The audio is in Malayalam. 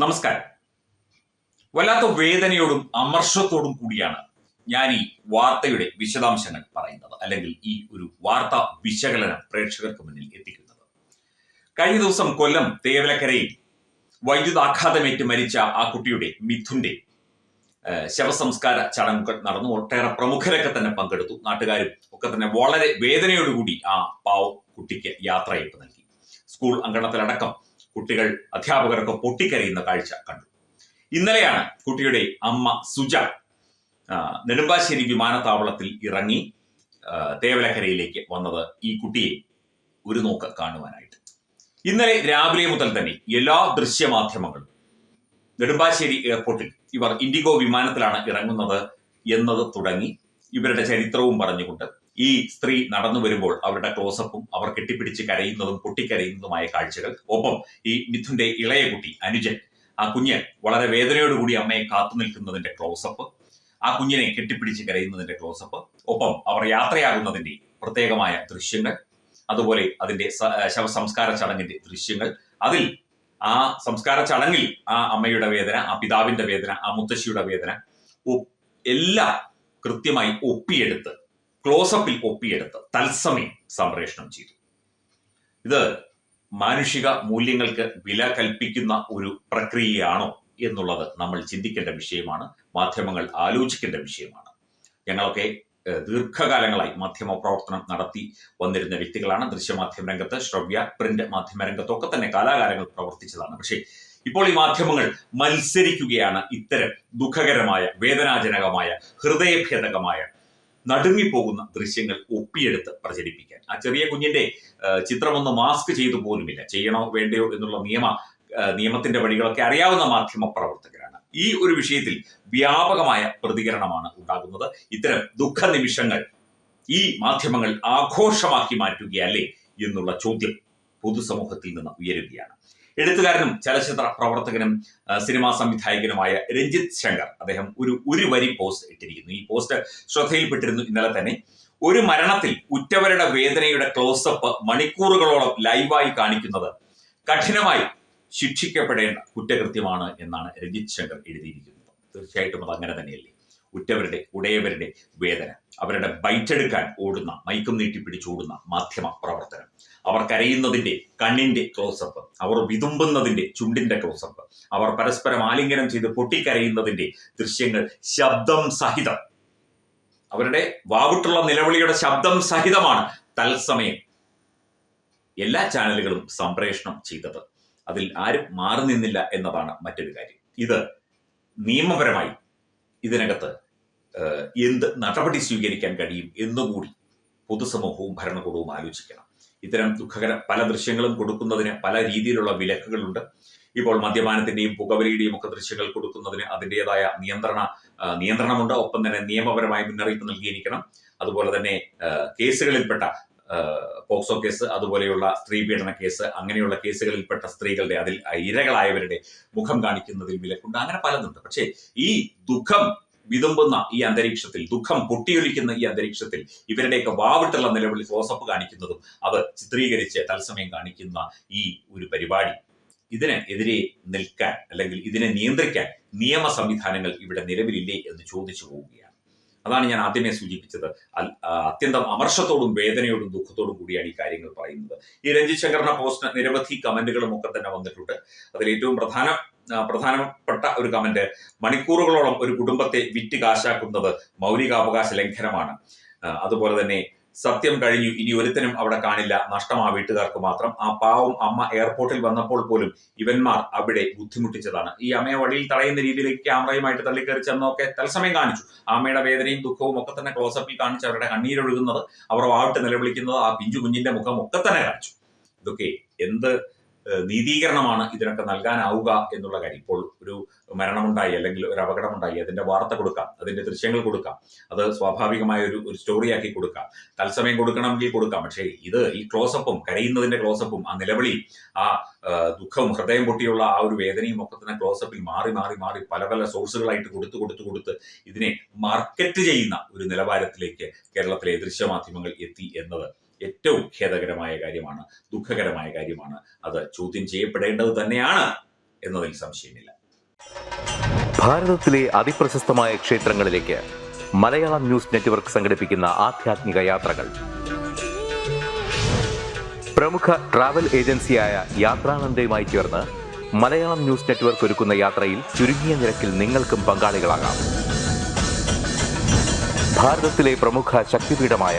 നമസ്കാരം. വല്ലാത്ത വേദനയോടും അമർഷത്തോടും കൂടിയാണ് ഞാൻ ഈ വാർത്തയുടെ വിശദാംശങ്ങൾ പറയുന്നത് അല്ലെങ്കിൽ ഈ ഒരു വാർത്താ വിശകലനം പ്രേക്ഷകർക്ക് മുന്നിൽ എത്തിക്കുന്നത്. കഴിഞ്ഞ ദിവസം കൊല്ലം തേവലക്കരയിൽ വൈദ്യുതാഘാതമേറ്റ് മരിച്ച ആ കുട്ടിയുടെ മിഥുന്റെ ശവസംസ്കാര ചടങ്ങുകൾ നടന്നു. ഒട്ടേറെ പ്രമുഖരൊക്കെ തന്നെ പങ്കെടുത്തു. നാട്ടുകാരും ഒക്കെ തന്നെ വളരെ വേദനയോടുകൂടി ആ പാവ കുട്ടിക്ക് യാത്രയപ്പ് നൽകി. സ്കൂൾ അങ്കണത്തിലടക്കം കുട്ടികൾ അധ്യാപകരൊക്കെ പൊട്ടിക്കരയുന്ന കാഴ്ച കണ്ടു. ഇന്നലെയാണ് കുട്ടിയുടെ അമ്മ സുജ നെടുമ്പാശ്ശേരി വിമാനത്താവളത്തിൽ ഇറങ്ങി തേവലക്കരയിലേക്ക് വന്നത് ഈ കുട്ടിയെ ഒരു നോക്ക് കാണുവാനായിട്ട്. ഇന്നലെ രാവിലെ മുതൽ തന്നെ എല്ലാ ദൃശ്യമാധ്യമങ്ങളും നെടുമ്പാശ്ശേരി എയർപോർട്ടിൽ ഇവർ ഇൻഡിഗോ വിമാനത്തിലാണ് ഇറങ്ങുന്നത് എന്നത് തുടങ്ങി ഇവരുടെ ചരിത്രവും പറഞ്ഞുകൊണ്ട് ഈ സ്ത്രീ നടന്നു വരുമ്പോൾ അവരുടെ ക്ലോസപ്പും അവർ കെട്ടിപ്പിടിച്ച് കരയുന്നതും പൊട്ടിക്കരയുന്നതുമായ കാഴ്ചകൾ. ഒപ്പം ഈ മിഥുന്റെ ഇളയ കുട്ടി അനുജൻ ആ കുഞ്ഞ് വളരെ വേദനയോടുകൂടി അമ്മയെ കാത്തു നിൽക്കുന്നതിന്റെ ക്ലോസപ്പ് ആ കുഞ്ഞിനെ കെട്ടിപ്പിടിച്ച് കരയുന്നതിന്റെ ക്ലോസപ്പ് ഒപ്പം അവർ യാത്രയാകുന്നതിന്റെ പ്രത്യേകമായ ദൃശ്യങ്ങൾ അതുപോലെ അതിന്റെ ശവസംസ്കാര ചടങ്ങിന്റെ ദൃശ്യങ്ങൾ. അതിൽ ആ സംസ്കാര ചടങ്ങിൽ ആ അമ്മയുടെ വേദന ആ പിതാവിന്റെ വേദന ആ മുത്തശ്ശിയുടെ വേദന എല്ലാം കൃത്യമായി ഒപ്പിയെടുത്ത് ക്ലോസപ്പിൽ ഒപ്പിയെടുത്ത് തത്സമയം സംപ്രേഷണം ചെയ്തു. ഇത് മാനുഷിക മൂല്യങ്ങൾക്ക് വില കൽപ്പിക്കുന്ന ഒരു പ്രക്രിയയാണോ എന്നുള്ളത് നമ്മൾ ചിന്തിക്കേണ്ട വിഷയമാണ് മാധ്യമങ്ങൾ ആലോചിക്കേണ്ട വിഷയമാണ്. ഞങ്ങളൊക്കെ ദീർഘകാലങ്ങളായി മാധ്യമ പ്രവർത്തനം നടത്തി വന്നിരുന്ന വ്യക്തികളാണ്. ദൃശ്യമാധ്യമ രംഗത്ത് ശ്രവ്യ പ്രിന്റ് മാധ്യമ രംഗത്തൊക്കെ തന്നെ കാലാകാലങ്ങൾ പ്രവർത്തിച്ചതാണ്. പക്ഷേ ഇപ്പോൾ ഈ മാധ്യമങ്ങൾ മത്സരിക്കുകയാണ് ഇത്തരം ദുഃഖകരമായ വേദനാജനകമായ ഹൃദയഭേദകമായ നടുങ്ങിപ്പോകുന്ന ദൃശ്യങ്ങൾ ഒപ്പിയെടുത്ത് പ്രചരിപ്പിക്കാൻ. ആ ചെറിയ കുഞ്ഞിന്റെ ചിത്രം ചിത്രമൊന്ന് മാസ്ക് ചെയ്തു പോലുമില്ല. ചെയ്യണോ വേണ്ടയോ എന്നുള്ള നിയമ നിയമത്തിന്റെ വഴികളൊക്കെ അറിയാവുന്ന മാധ്യമ പ്രവർത്തകരാണ്. ഈ ഒരു വിഷയത്തിൽ വ്യാപകമായ പ്രതികരണമാണ് ഉണ്ടാകുന്നത്. ഇത്തരം ദുഃഖ നിമിഷങ്ങൾ ഈ മാധ്യമങ്ങൾ ആഘോഷമാക്കി മാറ്റുകയല്ലേ എന്നുള്ള ചോദ്യം പൊതുസമൂഹത്തിൽ നിന്ന് ഉയരുകയാണ്. എഴുത്തുകാരനും ചലച്ചിത്ര പ്രവർത്തകനും സിനിമാ സംവിധായകനുമായ രഞ്ജിത്ത് ശങ്കർ അദ്ദേഹം ഒരു ഒരു വരി പോസ്റ്റ് ഇട്ടിരിക്കുന്നു. ഈ പോസ്റ്റ് ശ്രദ്ധയിൽപ്പെട്ടിരുന്നു ഇന്നലെ തന്നെ. ഒരു മരണത്തിൽ ഉറ്റവരുടെ വേദനയുടെ ക്ലോസപ്പ് മണിക്കൂറുകളോളം ലൈവായി കാണിക്കുന്നത് കഠിനമായി ശിക്ഷിക്കപ്പെടേണ്ട കുറ്റകൃത്യമാണ് എന്നാണ് രഞ്ജിത് ശങ്കർ എഴുതിയിരിക്കുന്നത്. തീർച്ചയായിട്ടും അത് അങ്ങനെ തന്നെയല്ലേ? ഉറ്റവരുടെ ഉടയവരുടെ വേദന. അവരുടെ ബൈറ്റെടുക്കാൻ ഓടുന്ന മൈക്കും നീട്ടി പിടിച്ചോടുന്ന മാധ്യമ പ്രവർത്തനം. അവർ കരയുന്നതിന്റെ കണ്ണിന്റെ ക്ലോസപ്പ് അവർ വിതുമ്പുന്നതിന്റെ ചുണ്ടിന്റെ ക്ലോസപ്പ് അവർ പരസ്പരം ആലിംഗനം ചെയ്ത് പൊട്ടിക്കരയുന്നതിന്റെ ദൃശ്യങ്ങൾ ശബ്ദം സഹിതം. അവരുടെ വാവിട്ടുള്ള നിലവിളിയുടെ ശബ്ദം സഹിതമാണ് തത്സമയം എല്ലാ ചാനലുകളും സംപ്രേഷണം ചെയ്തത്. അതിൽ ആരും മാറി നിന്നില്ല എന്നതാണ് മറ്റൊരു കാര്യം. ഇത് നിയമപരമായി ഇതിനകത്ത് എന്ത് നടപടി സ്വീകരിക്കാൻ കഴിയും എന്നുകൂടി പൊതുസമൂഹവും ഭരണകൂടവും ആലോചിക്കണം. ഇത്തരം ദുഃഖകര പല ദൃശ്യങ്ങളും കൊടുക്കുന്നതിന് പല രീതിയിലുള്ള വിലക്കുകളുണ്ട്. ഇപ്പോൾ മദ്യപാനത്തിന്റെയും പുകവലിയുടെയും ഒക്കെ ദൃശ്യങ്ങൾ കൊടുക്കുന്നതിന് അതിന്റെതായ നിയന്ത്രണ നിയന്ത്രണമുണ്ട്. ഒപ്പം തന്നെ നിയമപരമായ മുന്നറിയിപ്പ് നൽകിയിരിക്കണം. അതുപോലെ തന്നെ കേസുകളിൽപ്പെട്ട പോക്സോ കേസ് അതുപോലെയുള്ള സ്ത്രീ പീഡന കേസ് അങ്ങനെയുള്ള കേസുകളിൽപ്പെട്ട സ്ത്രീകളുടെ അതിൽ ഇരകളായവരുടെ മുഖം കാണിക്കുന്നതിൽ വിലക്കുണ്ട്. അങ്ങനെ പലതുണ്ട്. പക്ഷേ ഈ ദുഃഖം വിതുമ്പുന്ന ഈ അന്തരീക്ഷത്തിൽ ദുഃഖം പൊട്ടിയൊലിക്കുന്ന ഈ അന്തരീക്ഷത്തിൽ ഇവരുടെയൊക്കെ വാവിട്ടുള്ള നിലവിളി ക്ലോസപ്പ് കാണിക്കുന്നതും അത് ചിത്രീകരിച്ച് തത്സമയം കാണിക്കുന്ന ഈ ഒരു പരിപാടി. ഇതിനെതിരെ നിൽക്കാൻ അല്ലെങ്കിൽ ഇതിനെ നിയന്ത്രിക്കാൻ നിയമ സംവിധാനങ്ങൾ ഇവിടെ നിലവിലില്ലേ എന്ന് ചോദിച്ചു പോവുകയാണ്. അതാണ് ഞാൻ ആദ്യമേ സൂചിപ്പിച്ചത്. അത്യന്തം അമർഷത്തോടും വേദനയോടും ദുഃഖത്തോടും കൂടിയാണ് ഈ കാര്യങ്ങൾ പറയുന്നത്. ഈ രഞ്ജിത് ശങ്കറിന്റെ പോസ്റ്റിന് നിരവധി കമന്റുകളും ഒക്കെ തന്നെ വന്നിട്ടുണ്ട്. അതിൽ ഏറ്റവും പ്രധാന പ്രധാനപ്പെട്ട ഒരു കമന്റ് മണിക്കൂറുകളോളം ഒരു കുടുംബത്തെ വിറ്റ് കാശാക്കുന്നത് മൗലികാവകാശ ലംഘനമാണ്. അതുപോലെ തന്നെ സത്യം കഴിഞ്ഞു. ഇനി ഒരുത്തനും അവിടെ കാണില്ല. നഷ്ടം ആ വീട്ടുകാർക്ക് മാത്രം. ആ പാവം അമ്മ എയർപോർട്ടിൽ വന്നപ്പോൾ പോലും ഇവന്മാർ അവിടെ ബുദ്ധിമുട്ടിച്ചതാണ്. ഈ അമ്മയെ വഴിയിൽ തടയുന്ന രീതിയിലേക്ക് ക്യാമറയുമായിട്ട് തള്ളിക്കയറി ചെന്നൊക്കെ തത്സമയം കാണിച്ചു. അമ്മയുടെ വേദനയും ദുഃഖവും ഒക്കെ തന്നെ ക്ലോസപ്പിൽ കാണിച്ച് അവരുടെ കണ്ണീരൊഴുകുന്നത് അവർ വാവിട്ട് നിലവിളിക്കുന്നത് ആ പിഞ്ചു കുഞ്ഞിന്റെ മുഖം ഒക്കെ തന്നെ കാണിച്ചു. ഇതൊക്കെ എന്ത് നീതീകരണമാണ് ഇതിനൊക്കെ നൽകാനാവുക എന്നുള്ള കാര്യം. ഇപ്പോൾ ഒരു മരണമുണ്ടായി അല്ലെങ്കിൽ ഒരു അപകടമുണ്ടായി അതിന്റെ വാർത്ത കൊടുക്കാം അതിന്റെ ദൃശ്യങ്ങൾ കൊടുക്കാം അത് സ്വാഭാവികമായ ഒരു ഒരു സ്റ്റോറിയാക്കി കൊടുക്കാം തത്സമയം കൊടുക്കണമെങ്കിൽ കൊടുക്കാം. പക്ഷേ ഇത് ഈ ക്ലോസപ്പും കരയുന്നതിന്റെ ക്ലോസപ്പും ആ നിലവിളിയും ആ ദുഃഖവും ഹൃദയം പൊട്ടിയുള്ള ആ ഒരു വേദനയും ഒക്കെ തന്നെ ക്ലോസപ്പിൽ മാറി മാറി മാറി പല പല സോഴ്സുകളായിട്ട് കൊടുത്തു കൊടുത്തു കൊടുത്ത് ഇതിനെ മാർക്കറ്റ് ചെയ്യുന്ന ഒരു നിലവാരത്തിലേക്ക് കേരളത്തിലെ ദൃശ്യമാധ്യമങ്ങൾ എത്തി എന്നത്. ഏറ്റവും ഖേദകരമായ കാര്യമാണ് ദുഃഖകരമായ കാര്യമാണ്. അത് ചോദ്യം ചെയ്യപ്പെടേണ്ടത് തന്നെയാണ് എന്നതിൽ സംശയമില്ല. ഭാരതത്തിലെ അതിപ്രശസ്തമായ ക്ഷേത്രങ്ങളിലേക്ക് മലയാളം ന്യൂസ് നെറ്റ്വർക്ക് സംഘടിപ്പിക്കുന്ന ആധ്യാത്മിക യാത്രകൾ. പ്രമുഖ ട്രാവൽ ഏജൻസിയായ യാത്രാനന്ദയുമായി ചേർന്ന് മലയാളം ന്യൂസ് നെറ്റ്വർക്ക് ഒരുക്കുന്ന യാത്രയിൽ ചുരുങ്ങിയ നിരക്കിൽ നിങ്ങൾക്കും പങ്കാളികളാകാം. ഭാരതത്തിലെ പ്രമുഖ ശക്തിപീഠമായ